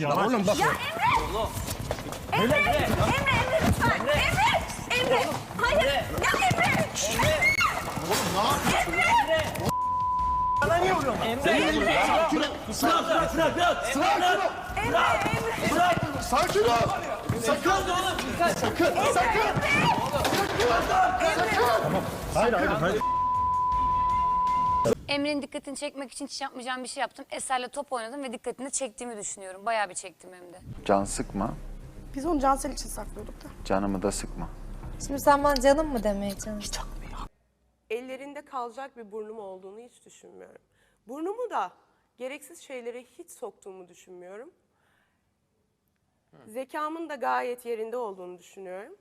Lan oğlum bak. Emre! Emre, Emre lütfen! Emre! Emre! Hayır! Ya Emre! Emre! Emre! Sakin ol. Sakın. Sakın. Sakın. Hayır hayır hayır. Emre'nin dikkatini çekmek için hiç yapmayacağım bir şey yaptım. Eser'le top oynadım ve dikkatini çektiğimi düşünüyorum. Bayağı bir çektim hem de. Can sıkma, Biz onu Cansel için saklıyorduk da. canımı da sıkma. Şimdi sen bana canım mı demeye çalıştın? ellerinde kalacak bir burnum olduğunu hiç düşünmüyorum. Burnumu da gereksiz şeylere hiç soktuğumu düşünmüyorum. Zekamın da gayet yerinde olduğunu düşünüyorum.